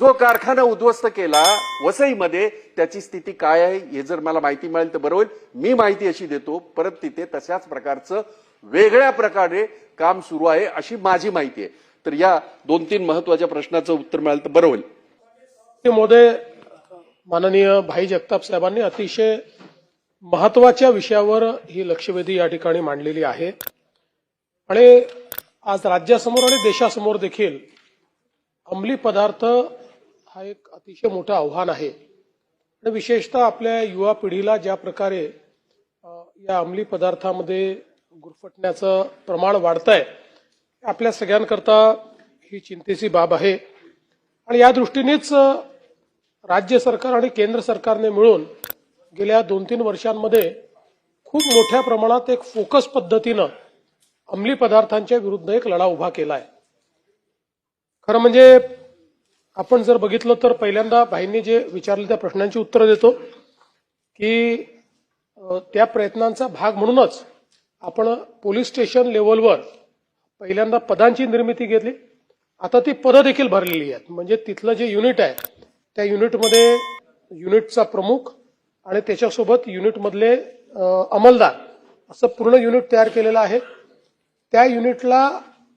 जो कारखाना उद्ध्वस्त केला वसईमध्ये त्याची स्थिती काय आहे हे जर मला माहिती मिळेल तर बरं होईल. मी माहिती अशी देतो परत तिथे तशाच प्रकारचं वेगळ्या प्रकारे काम सुरू आहे अशी माझी माहिती आहे. तर या दोन तीन महत्त्वाच्या प्रश्नाचं उत्तर मिळालं तर बरं होईल. ते माननीय भाई जगताप साहेबांनी अतिशय महत्त्वाच्या विषयावर ही लक्षवेधी या ठिकाणी मांडलेली आहे. आणि आज राज्यासमोर आणि देशासमोर देखील अंमली पदार्थ हा एक अतिशय मोठं आव्हान आहे. आणि विशेषतः आपल्या युवा पिढीला ज्या प्रकारे या अंमली पदार्थामध्ये गुरफटण्याचं प्रमाण वाढत आहे आपल्या सगळ्यांकरता ही चिंतेची बाब आहे. आणि या दृष्टीनेच राज्य सरकार आणि केंद्र सरकारने मिळून गेल्या दोन तीन वर्षांमध्ये खूप मोठ्या प्रमाणात एक फोकस पद्धतीनं अंमली पदार्थांच्या विरुद्ध एक लढा उभा केला आहे खरं म्हणजे आपण जर बघितलं तर पहिल्यांदा भाईंनी जे विचारले त्या प्रश्नांची उत्तरं देतो की त्या प्रयत्नांचा भाग म्हणूनच आपण पोलीस स्टेशन लेवलवर पहिल्यांदा पदांची निर्मिती घेतली. आता ती पदं देखील भरलेली आहेत. म्हणजे तिथलं जे युनिट आहे त्या युनिटमध्ये युनिटचा प्रमुख आणि त्याच्यासोबत युनिटमधले अंमलदार असं पूर्ण युनिट तयार केलेलं आहे. त्या युनिटला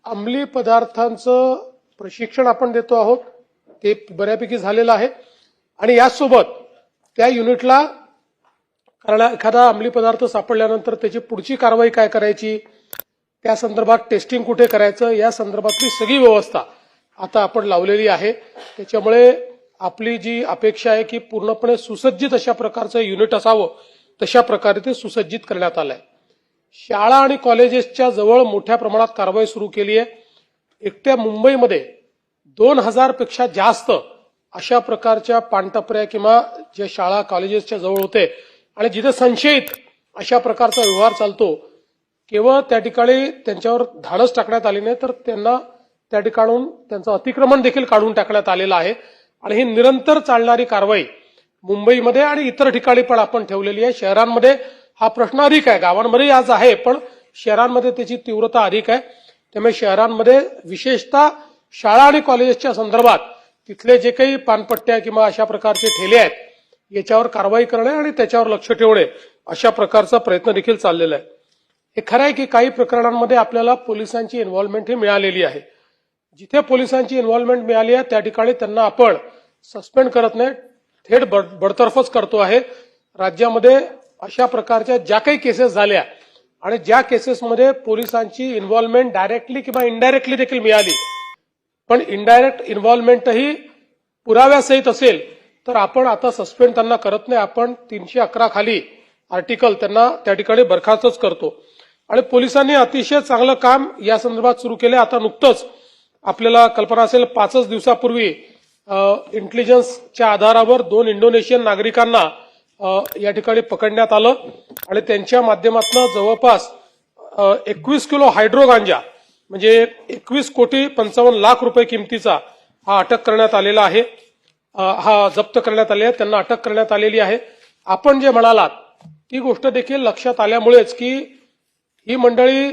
अंमली पदार्थांचं प्रशिक्षण आपण देतो आहोत. ते बऱ्यापैकी झालेलं आहे. आणि यासोबत त्या युनिटला कारण एखादा अंमली पदार्थ सापडल्यानंतर त्याची पुढची कारवाई काय करायची? त्या संदर्भात टेस्टिंग कुठे करायचं? या संदर्भातली सगळी व्यवस्था आता आपण लावलेली आहे. त्याच्यामुळे आपली जी अपेक्षा आहे की पूर्णपणे सुसज्जित अशा प्रकारचं युनिट असावं तशा प्रकारे ते सुसज्जित करण्यात आलंय. शाळा आणि कॉलेजेसच्या जवळ मोठ्या प्रमाणात कारवाई सुरू केली आहे एकट्या मुंबईमध्ये दोन हजारपेक्षा जास्त अशा प्रकारच्या पानटपऱ्या किंवा जे शाळा कॉलेजेसच्या जवळ होते आणि जिथे संशयित अशा प्रकारचा व्यवहार चालतो केवळ त्या ठिकाणी त्यांच्यावर धाडस टाकण्यात आले नाही तर त्यांना त्या ठिकाणून त्यांचं अतिक्रमण देखील काढून टाकण्यात आलेलं आहे. आणि ही निरंतर चालणारी कारवाई मुंबईमध्ये आणि इतर ठिकाणी पण आपण ठेवलेली आहे. शहरांमध्ये हा प्रश्न अधिक आहे. गावांमध्ये आज आहे पण शहरांमध्ये त्याची तीव्रता अधिक आहे. त्यामुळे शहरांमध्ये विशेषतः शाळा आणि कॉलेजेसच्या संदर्भात तिथले जे काही पानपट्ट्या किंवा अशा प्रकारचे ठेले आहेत याच्यावर कारवाई करणे आणि त्याच्यावर लक्ष ठेवणे अशा प्रकारचा प्रयत्न देखील चाललेला आहे. हे खरं आहे की काही प्रकरणांमध्ये आपल्याला पोलिसांची इन्व्हॉल्वमेंट ही मिळालेली आहे. जिथे पोलिसांची इन्व्हॉल्वमेंट मिळाली आहे त्या ठिकाणी त्यांना आपण सस्पेंड करत नाही थेट बड- बडतर्फच करतो आहे. राज्यामध्ये अशा प्रकारच्या ज्या काही केसेस झाल्या आणि ज्या केसेसमध्ये पोलिसांची इन्व्हॉल्वमेंट डायरेक्टली किंवा इनडायरेक्टली देखील मिळाली पण इनडायरेक्ट इन्व्हॉल्वमेंटही पुराव्यासहित असेल तर आपण आता सस्पेंड त्यांना करत नाही. आपण तीनशे अकरा खाली आर्टिकल त्यांना त्या ठिकाणी बरखास्तच करतो. आणि पोलिसांनी अतिशय चांगलं काम या संदर्भात सुरू केलं. आता नुकतंच आपल्याला कल्पना असेल पाचच दिवसापूर्वी इंटेलिजन्सच्या आधारावर दोन इंडोनेशियन नागरिकांना या ठिकाणी पकडण्यात आलं. आणि त्यांच्या माध्यमातून जवळपास एकवीस किलो हायड्रो गांजा म्हणजे एकवीस कोटी पंचावन्न लाख रुपये किमतीचा हा अटक करण्यात आलेला आहे. हा जप्त करण्यात आले आहे. त्यांना अटक करण्यात आलेली आहे. आपण जे म्हणालात ती गोष्ट देखील लक्षात आल्यामुळेच की ही मंडळी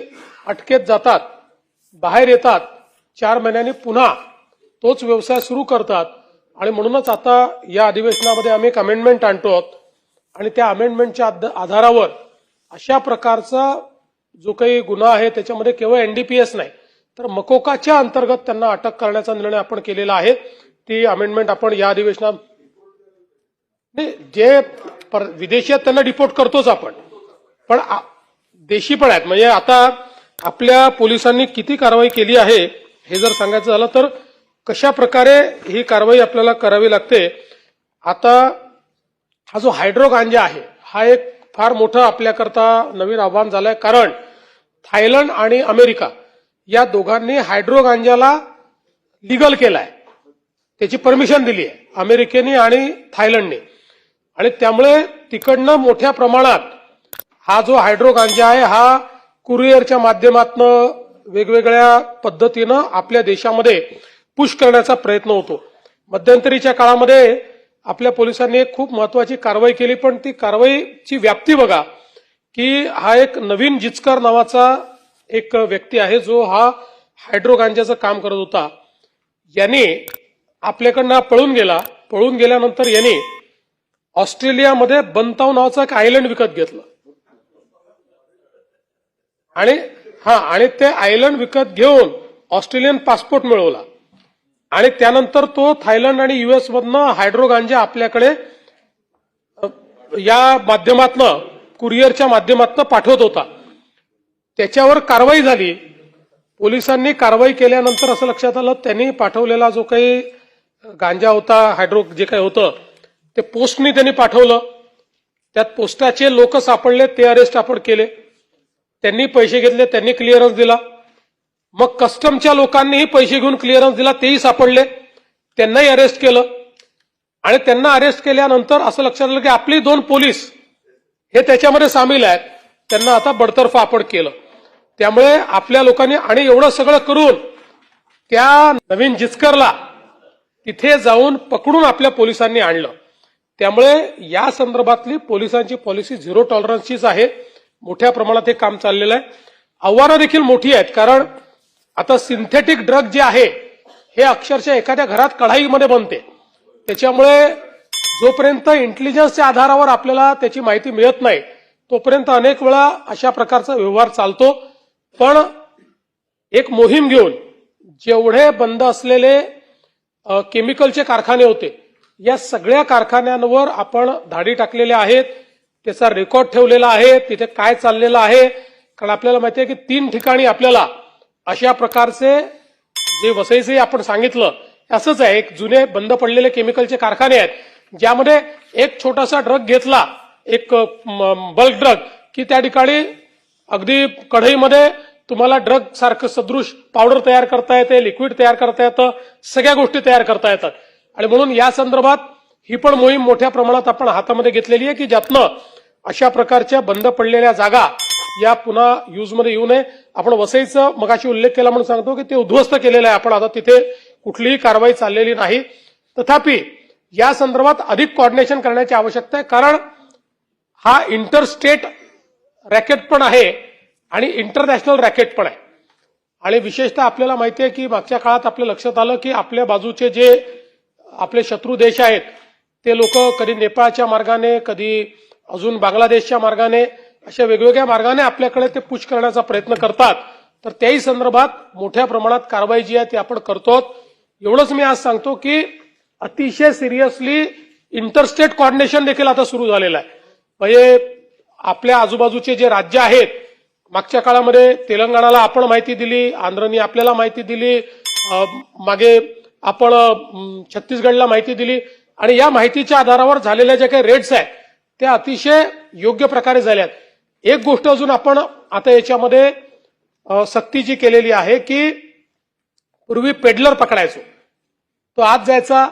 अटकेत जातात बाहेर येतात चार महिन्यांनी पुन्हा तोच व्यवसाय सुरू करतात आणि म्हणूनच आता या अधिवेशनामध्ये आम्ही एक अमेंडमेंट आणतो आहोत. आणि त्या अमेंडमेंटच्या आधारावर अशा प्रकारचा जो काही गुन्हा आहे त्याच्यामध्ये केवळ एनडीपीएस नाही तर मकोकाच्या अंतर्गत त्यांना अटक करण्याचा निर्णय आपण केलेला आहे. ती अमेंडमेंट आपण या अधिवेशनात नाही जे पर- विदेशी आहेत त्यांना डिपोर्ट करतोच आपण. पण देशी पण आहेत. म्हणजे आता आपल्या पोलिसांनी किती कारवाई केली आहे हे जर सांगायचं झालं तर कशा प्रकारे ही कारवाई आपल्याला करावी लागते? आता हा जो हायड्रो गांजा आहे हा एक फार मोठं आपल्याकरता नवीन आव्हान झालंय. कारण थायलंड आणि अमेरिका या दोघांनी हायड्रो गांजाला लिगल केलाय. त्याची परमिशन दिली आहे अमेरिकेने आणि थायलंडने. आणि त्यामुळे तिकडनं मोठ्या प्रमाणात हा जो हायड्रो गांजा आहे हा कुरिअरच्या माध्यमातनं वेगवेगळ्या पद्धतीनं आपल्या देशामध्ये पुश करण्याचा प्रयत्न होतो. मध्यंतरीच्या काळामध्ये आपल्या पोलिसांनी एक खूप महत्वाची कारवाई केली पण ती कारवाईची व्याप्ती बघा. की हा एक नवीन जिचकर नावाचा एक व्यक्ती आहे जो हा हायड्रो गांजाचं काम करत होता. याने आपल्याकडनं पळून गेला. पळून गेल्यानंतर याने ऑस्ट्रेलियामध्ये बंताव नावाचं एक आयलंड विकत घेतलं. आणि हा आणि ते आयलंड विकत घेऊन ऑस्ट्रेलियन पासपोर्ट मिळवला. आणि त्यानंतर तो थायलंड आणि युएस मधनं हायड्रो गांजा आपल्याकडे या माध्यमातनं कुरिअरच्या माध्यमातून पाठवत होता. त्याच्यावर कारवाई झाली. पोलिसांनी कारवाई केल्यानंतर असं लक्षात आलं त्यांनी पाठवलेला जो काही गांजा होता हायड्रो जे काही होतं ते पोस्टनी त्यांनी पाठवलं. त्यात पोस्टाचे लोक सापडले ते अरेस्ट आपण केले. त्यांनी पैसे घेतले त्यांनी क्लिअरन्स दिला. मग कस्टमच्या लोकांनीही पैसे घेऊन क्लिअरन्स दिला तेही सापडले. त्यांनाही अरेस्ट केलं. आणि त्यांना अरेस्ट केल्यानंतर असं लक्षात आलं की आपली दोन पोलीस हे त्याच्यामध्ये सामील आहेत. त्यांना आता बडतर्फ आपण केलं. त्यामुळे आपल्या लोकांनी आणि एवढं सगळं करून त्या नवीन जिचकरला तिथे जाऊन पकडून आपल्या पोलिसांनी आणलं. त्यामुळे या संदर्भातली पोलिसांची पॉलिसी झिरो टॉलरन्सचीच आहे. मोठ्या प्रमाणात हे काम चाललेलं आहे. आव्हानं देखील मोठी आहेत कारण आता सिंथेटिक ड्रग जे आहे हे अक्षरशः एखाद्या घरात कढाईमध्ये बनते. त्याच्यामुळे जोपर्यंत इंटेलिजन्सच्या आधारावर आपल्याला त्याची माहिती मिळत नाही तोपर्यंत अनेक वेळा अशा प्रकारचा व्यवहार चालतो. पण एक मोहीम घेऊन जेवढे बंद असलेले केमिकलचे कारखाने होते या सगळ्या कारखान्यांवर आपण धाडी टाकलेल्या आहेत त्याचा रेकॉर्ड ठेवलेला आहे तिथे काय चाललेलं आहे कारण आपल्याला माहिती आहे की तीन ठिकाणी आपल्याला अशा प्रकारचे जे वसईचे आपण सांगितलं असंच आहे. एक जुने बंद पडलेले केमिकलचे कारखाने आहेत. ज्यामध्ये एक छोटासा ड्रग घेतला एक बल्क ड्रग की त्या ठिकाणी अगदी कढईमध्ये तुम्हाला ड्रग सारखं सदृश पावडर तयार करता येते लिक्विड तयार करता येतं सगळ्या गोष्टी तयार करता येतात. आणि म्हणून या संदर्भात ही पण मोहीम मोठ्या प्रमाणात आपण हातामध्ये घेतलेली आहे की ज्यातनं अशा प्रकारच्या बंद पडलेल्या जागा या पुन्हा युजमध्ये येऊ नये. आपण वसईचं मगाशी उल्लेख केला म्हणून सांगतो की ते उद्ध्वस्त केलेलं आहे. आपण आता तिथे कुठलीही कारवाई चाललेली नाही. तथापि या संदर्भात अधिक कॉर्डिनेशन करण्याची आवश्यकता आहे. कारण हा इंटरस्टेट रॅकेट पण आहे आणि इंटरनॅशनल रॅकेट पण आहे. आणि विशेषतः आपल्याला माहिती आहे की मागच्या काळात आपल्या लक्षात आलं की आपल्या बाजूचे जे आपले शत्रू देश आहेत ते लोक कधी नेपाळच्या मार्गाने कधी अजून बांगलादेशच्या मार्गाने अशा वेगवेगळ्या मार्गाने आपल्याकडे ते पुश करण्याचा प्रयत्न करतात. तर त्याही संदर्भात मोठ्या प्रमाणात कारवाई जी आहे ती आपण करतो एवढंच मी आज सांगतो की अतिशय सिरियसली इंटरस्टेट कॉर्डिनेशन देखील आता सुरू झालेलं आहे. म्हणजे आपल्या आजूबाजूचे जे राज्य आहेत मागच्या काळामध्ये तेलंगणाला आपण माहिती दिली आंध्रनी आपल्याला माहिती दिली मागे आपण छत्तीसगडला माहिती दिली आणि या माहितीच्या आधारावर झालेल्या ज्या काही रेट्स आहेत त्या अतिशय योग्य प्रकारे झाल्यात एक गोष्ट अजून आपण आता याच्यामध्ये सक्ती सक्तीची केलेली आहे की पूर्वी पेडलर पकडायचो. तो आत जायचा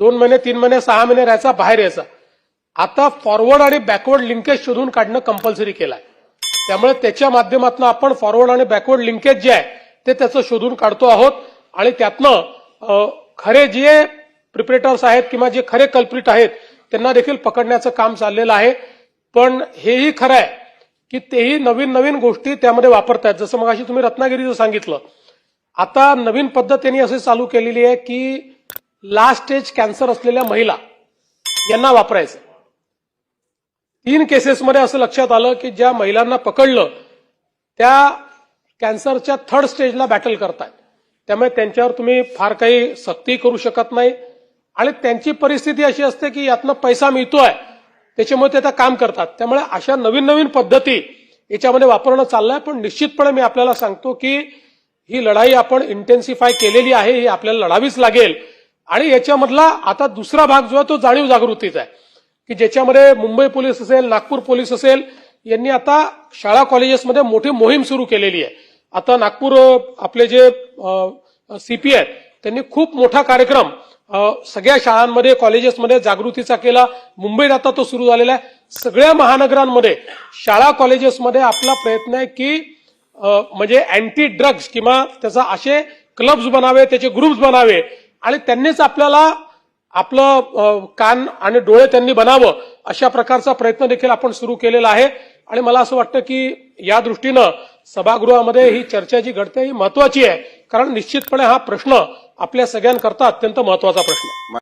दोन महिने तीन महिने सहा महिने राहायचा बाहेर यायचा. आता फॉरवर्ड आणि बॅकवर्ड लिंकेज शोधून काढणं कंपल्सरी केलंय. त्यामुळे त्याच्या माध्यमातून आपण फॉरवर्ड आणि बॅकवर्ड लिंकेज जे आहे ते त्याचं शोधून काढतो आहोत. आणि त्यातनं खरे जे प्रिपरेटर्स आहेत किंवा जे खरे कल्प्रिट आहेत त्यांना देखील पकडण्याचं काम चाललेलं आहे. पण हेही खरं आहे की तेही नवीन नवीन गोष्टी त्यामध्ये वापरतायत जसं मग अशी तुम्ही रत्नागिरीचं सांगितलं. आता नवीन पद्धत त्यांनी चालू केलेली आहे की लास्ट स्टेज कॅन्सर असलेल्या महिला यांना वापरायचं. तीन केसेसमध्ये असं लक्षात आलं की ज्या महिलांना पकडलं त्या कॅन्सरच्या थर्ड स्टेजला बॅटल करतायत. त्यामुळे त्यांच्यावर तुम्ही फार काही सक्ती करू शकत नाही. आणि त्यांची परिस्थिती अशी असते की यातनं पैसा मिळतोय त्याच्यामुळे ते आता काम करतात. त्यामुळे अशा नवीन नवीन पद्धती याच्यामध्ये वापरणं चाललंय. पण निश्चितपणे मी आपल्याला सांगतो की ही लढाई आपण इंटेन्सिफाय केलेली आहे ही आपल्याला लढावीच लागेल. आणि याच्यामधला आता दुसरा भाग जो आहे तो जाणीव जागृतीचा आहे. की ज्याच्यामध्ये मुंबई पोलीस असेल नागपूर पोलीस असेल यांनी आता शाळा कॉलेजेसमध्ये मोठी मोहीम सुरू केलेली आहे. आता नागपूर आपले जे सीपी आहेत त्यांनी खूप मोठा कार्यक्रम सगळ्या शाळांमध्ये कॉलेजेसमध्ये जागृतीचा केला. मुंबईत आता तो सुरू झालेला आहे. सगळ्या महानगरांमध्ये शाळा कॉलेजेसमध्ये आपला प्रयत्न आहे की म्हणजे अँटी ड्रग्ज किंवा त्याचा असे क्लब्स बनावे त्याचे ग्रुप्स बनावे आणि त्यांनीच आपल्याला आपलं कान आणि डोळे त्यांनी बनावं अशा प्रकारचा प्रयत्न देखील आपण सुरू केलेला आहे. आणि मला असं वाटतं की या दृष्टीनं सभागृहामध्ये ही चर्चा जी घडते ही महत्वाची आहे. कारण निश्चितपणे हा प्रश्न आपल्या सगळ्यांकरता अत्यंत महत्त्वाचा प्रश्न